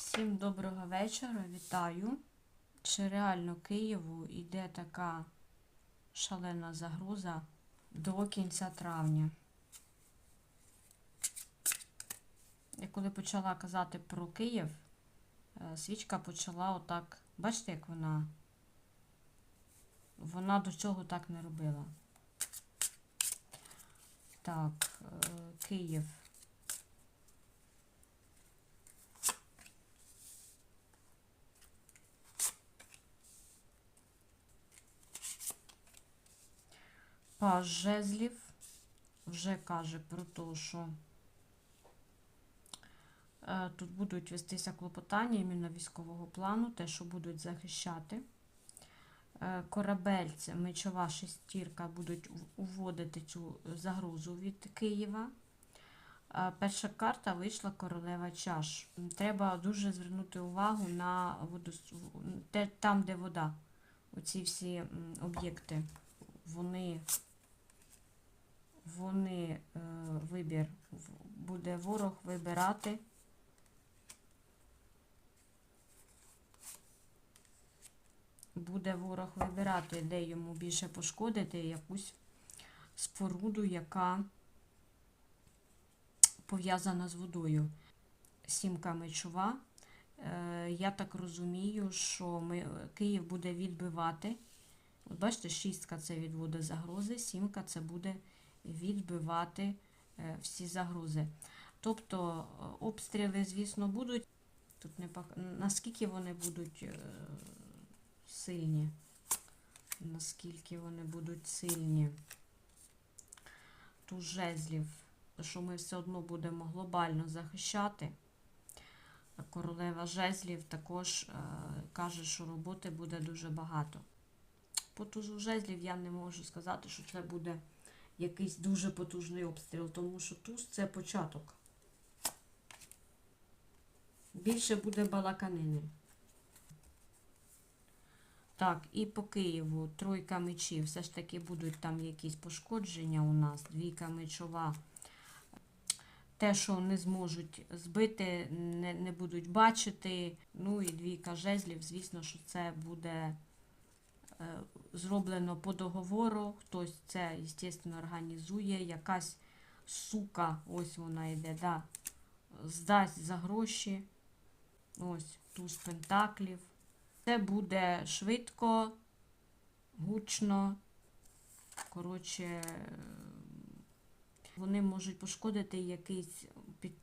Всім доброго вечора, вітаю. Чи реально Києву йде така шалена загроза до кінця травня? Я коли почала казати про Київ, е, свічка почала отак. Бачите, як вона? Вона до цього так не робила. Так, е, Київ. Паж жезлів вже каже про те, що е, тут будуть вестися клопотання іменно військового плану, те, що будуть захищати. Е, корабель, це мечова шестірка, будуть уводити цю загрозу від Києва. Е, Перша карта вийшла королева чаш. Треба дуже звернути увагу на те, там, де вода. Оці всі об'єкти, вони вони е, вибір буде ворог вибирати. Буде ворог вибирати, де йому більше пошкодити якусь споруду, яка пов'язана з водою. Сімка мечова. Е, я так розумію, що ми, Київ буде відбивати. От бачите, шістка це від водозагрози, сімка це буде відбивати е, всі загрози. Тобто е, обстріли, звісно, будуть. Тут не пок... Наскільки вони будуть е, сильні? Наскільки вони будуть сильні? Ту жезлів, що ми все одно будемо глобально захищати. Королева жезлів також каже, що роботи буде дуже багато. По тужу жезлів я не можу сказати, що це буде якийсь дуже потужний обстріл, тому що туз це початок. Більше буде балаканини. Так, і по Києву тройка мечів. Все ж таки будуть там якісь пошкодження у нас. Двійка мечова. Те, що не зможуть збити, не, не будуть бачити. Ну і двійка жезлів, звісно, що це буде зроблено по договору. Хтось це, звісно, організує. Якась сука, ось вона йде, да, здасть за гроші. Ось туз пентаклів. Це буде швидко, гучно. Коротше, вони можуть пошкодити якийсь,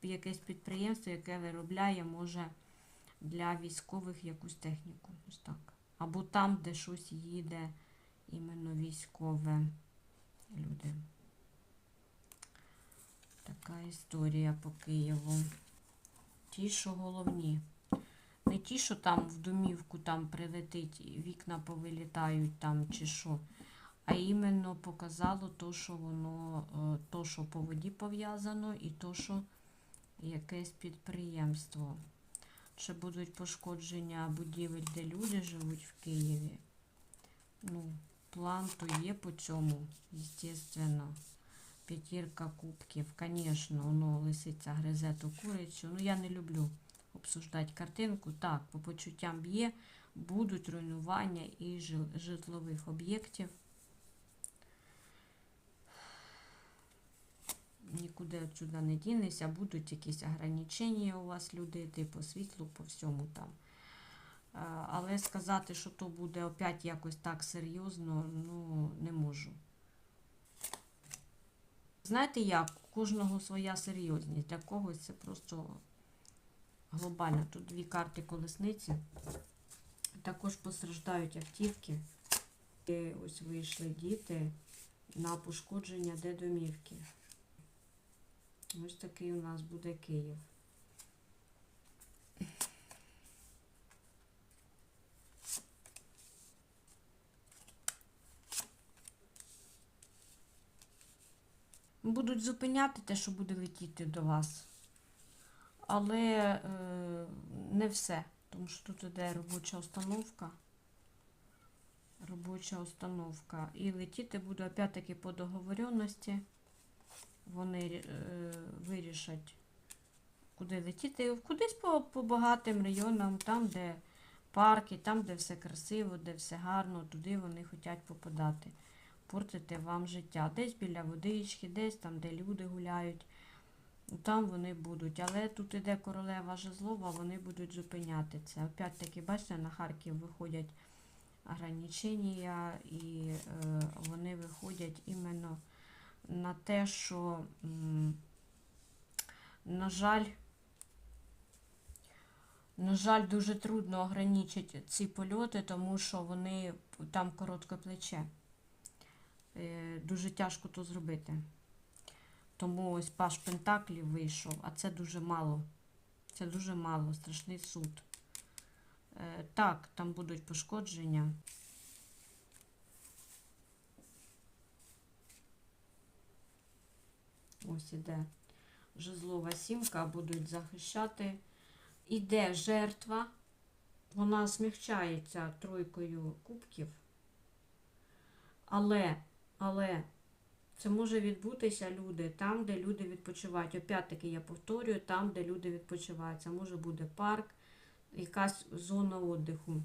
якесь підприємство, яке виробляє, може, для військових якусь техніку. Ось так. Або там, де щось їде іменно військове люди. Така історія по Києву. Ті, що головні. Не ті, що там в домівку там прилетить, вікна повилітають там чи що. А іменно показало то, що воно, е, то, що по воді пов'язано, і то, що якесь підприємство. Чи будуть пошкодження будівель, де люди живуть в Києві? Ну, план то є по цьому, звісно. П'ятірка кубків, звісно, воно лисиця гризе ту курицю. Ну, я не люблю обсуждати картинку. Так, по почуттям б'є, будуть руйнування і житлових об'єктів. Нікуди отсюди не дінешся, будуть якісь ограничення у вас люди, типу світлу по всьому там. Але сказати, що то буде опять якось так серйозно, ну, не можу. Знаєте як? У кожного своя серйозність. Для когось це просто глобально. Тут дві карти колесниці. Також постраждають автівки. І ось вийшли діти на пошкодження де домівки. Ось такий у нас буде Київ. Будуть зупиняти те, що буде летіти до вас. Але е, не все. Тому що тут іде робоча установка. Робоча установка. І летіти буде опять-таки по договоренності. Вони е, вирішать куди летіти, кудись по, по багатим районам, там, де парки, там, де все красиво, де все гарно, туди вони хочуть попадати, портити вам життя. Десь біля водички, десь там, де люди гуляють. Там вони будуть, але тут іде королева жезлова, вони будуть зупиняти це. Опять-таки, бачите, на Харків виходять ограничення, і е, вони виходять іменно на те, що, на жаль, на жаль, дуже трудно ограничити ці польоти, тому що вони там коротке плече. Е, дуже тяжко то зробити. Тому ось Паш Пентаклів вийшов, а це дуже мало. Це дуже мало, страшний суд. Е, так, там будуть пошкодження. Ось іде жезлова сімка, будуть захищати. Іде жертва. Вона смягчається тройкою кубків. Але, але це може відбутися люди там, де люди відпочивають. Опять-таки я повторюю, там, де люди відпочивають. Це може бути парк, якась зона віддиху.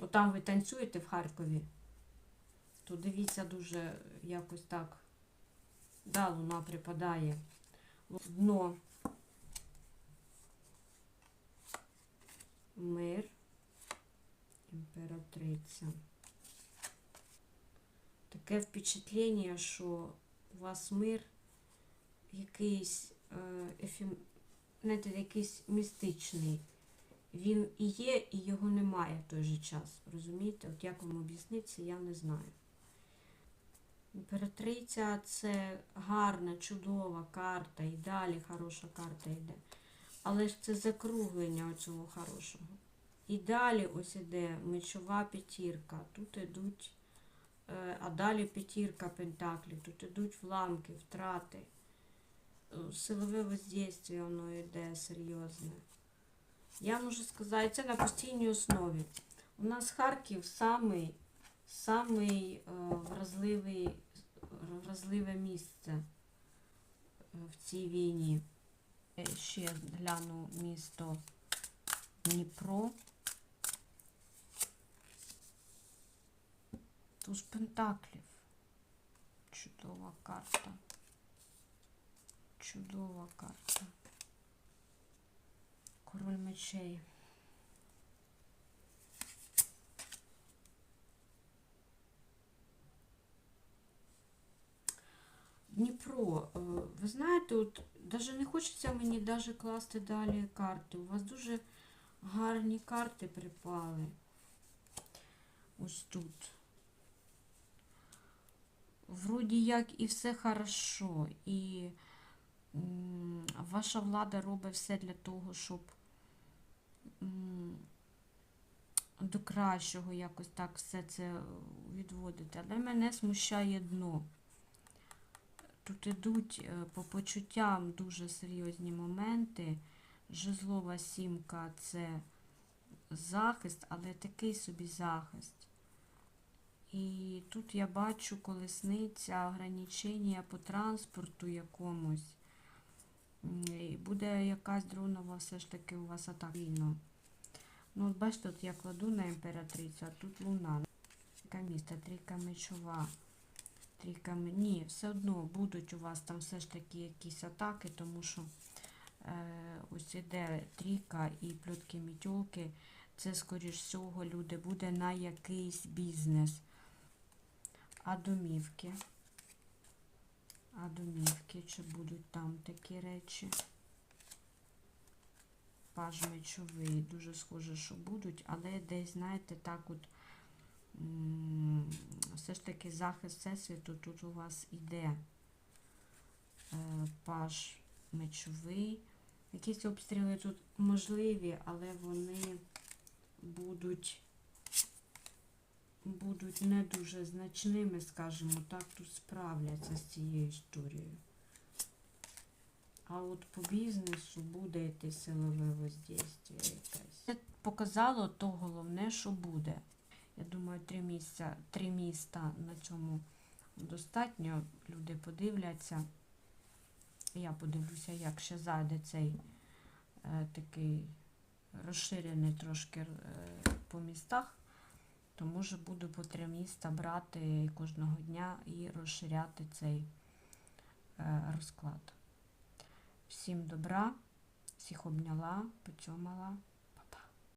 Отам ви танцюєте в Харкові, то дивіться дуже якось так. Да, луна припадає. Дно. Мир. Імператриця. Таке впечатлення, що у вас мир якийсь, е, ефім... знаєте, якийсь містичний. Він і є, і його немає в той же час. Розумієте? От як вам об'яснити я не знаю. Імператриця це гарна, чудова карта, і далі хороша карта йде. Але ж це закруглення цього хорошого. І далі ось іде мечова п'ятірка. Тут ідуть, е, а далі п'ятірка пентаклів, тут ідуть вламки, втрати. Е, Силове воздействие воно йде серйозне. Я можу сказати, це на постійній основі. У нас Харків самий, самий е, вразливий, вразливе місце е, в цій війні. Е, Ще гляну місто Дніпро. Туз Пентаклів. Чудова карта. Чудова карта. Король мечей. Дніпро, е, ви знаєте, от навіть не хочеться мені даже класти далі карти. У вас дуже гарні карти припали. Ось тут. Вроді як і все хорошо, і ваша влада робить все для того, щоб до кращого якось так все це відводити. Але мене смущає дно. Тут ідуть е, по почуттям дуже серйозні моменти. Жезлова сімка це захист, але такий собі захист. І тут я бачу колесниця, ограничення по транспорту якомусь. І буде якась дронова все ж таки у вас атака. Ну, от бачите, от я кладу на імператрицю, а тут луна. Трійка міста, трійка мечова. Трійка Ні, все одно будуть у вас там все ж таки якісь атаки, тому що е, ось іде трійка і плютки мітьолки. Це, скоріш всього, люди буде на якийсь бізнес. А домівки? А домівки, чи будуть там такі речі? Паж мечовий, дуже схоже, що будуть, але десь, знаєте, так от все ж таки захист всесвіту тут у вас іде. Е, Паж мечовий. Якісь обстріли тут можливі, але вони будуть будуть не дуже значними, скажімо так, тут справляться з цією історією. А от по бізнесу буде йти силове воздействие якесь. Це показало то головне, що буде. Я думаю, три місця, три міста на цьому достатньо. Люди подивляться. Я подивлюся, як ще зайде цей е, такий розширений трошки е, по містах, то може буду по три міста брати кожного дня і розширяти цей е, розклад. Всім добра, всіх обняла, поцьомала.